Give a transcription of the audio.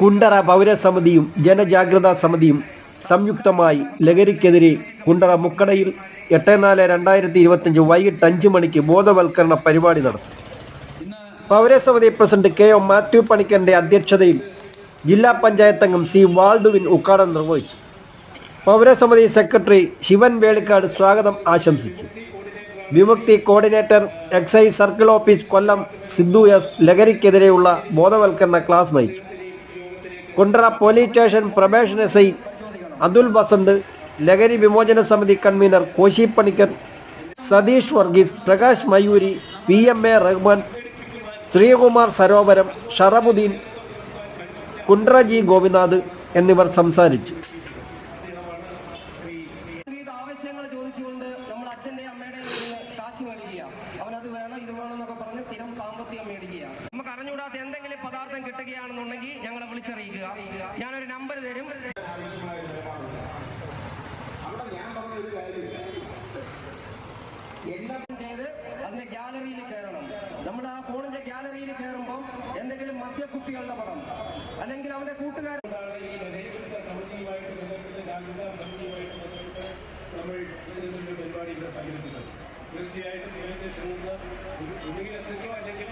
കുണ്ടറ പൗരസമിതിയും ജനജാഗ്രതാ സമിതിയും സംയുക്തമായി ലഹരിക്കെതിരെ കുണ്ടറ മുക്കടയിൽ എട്ട് നാല് രണ്ടായിരത്തി ഇരുപത്തിയഞ്ച് വൈകിട്ട് അഞ്ച് മണിക്ക് ബോധവൽക്കരണ പരിപാടി നടത്തും പൗരസമിതി പ്രസിഡന്റ് കെ എം മാത്യു പണിക്കറിന്റെ അധ്യക്ഷതയിൽ ജില്ലാ പഞ്ചായത്ത് അംഗം സി വാൾഡുവിൻ ഉദ്ഘാടനം നിർവഹിച്ചു. പൗരസമിതി സെക്രട്ടറി ശിവൻ വേളിക്കാട് സ്വാഗതം ആശംസിച്ചു. Vimukthi coordinator excise circle office Kollam Sidhu S ലഹരിക്കെതിരെയുള്ള ബോധവൽക്കരണ ക്ലാസ് നയിച്ചു. Kundara police station probation S I Athul Vasanth ലഹരി വിമോചന സമിതി convener Koshy Panicker Satheesh Varghese Prakash Mayoori P M A Rahman Sreekumar Sarovaram Sharabuddeen Kundara G Gopinath എന്നിവർ സംസാരിച്ചു. ആവശ്യങ്ങൾ ചോദിച്ചുകൊണ്ട് നമ്മൾ അമ്മയുടെ കാശ് മേടിക്കുക. അവനത് വേണം ഇത് വേണം എന്നൊക്കെ പറഞ്ഞ് സ്ഥിരം സാമ്പത്തികം മേടിക്കുക. നമുക്ക് അറിഞ്ഞുകൂടാത്ത എന്തെങ്കിലും പദാർത്ഥം കിട്ടുകയാണെന്നുണ്ടെങ്കിൽ ഞങ്ങളെ വിളിച്ചറിയിക്കുക. ഞാനൊരു നമ്പർ തരും. എല്ലാം ചെയ്ത് അതിന്റെ ഗ്യാലറിയിൽ കയറണം. നമ്മൾ ആ ഫോണിന്റെ ഗ്യാലറിയിൽ കയറുമ്പോൾ എന്തെങ്കിലും മദ്യക്കുട്ടികളുടെ പടം അല്ലെങ്കിൽ അവന്റെ കൂട്ടുകാരൻ നമ്മൾ ഇതിനൊരു പരിപാടി ഇവിടെ സംഘടിപ്പിച്ചത്. തീർച്ചയായിട്ടും ഇതിനൊക്കെ ശ്രമിക്കുക ഇല്ലെങ്കിൽ അസംഖ്യം അല്ലെങ്കിൽ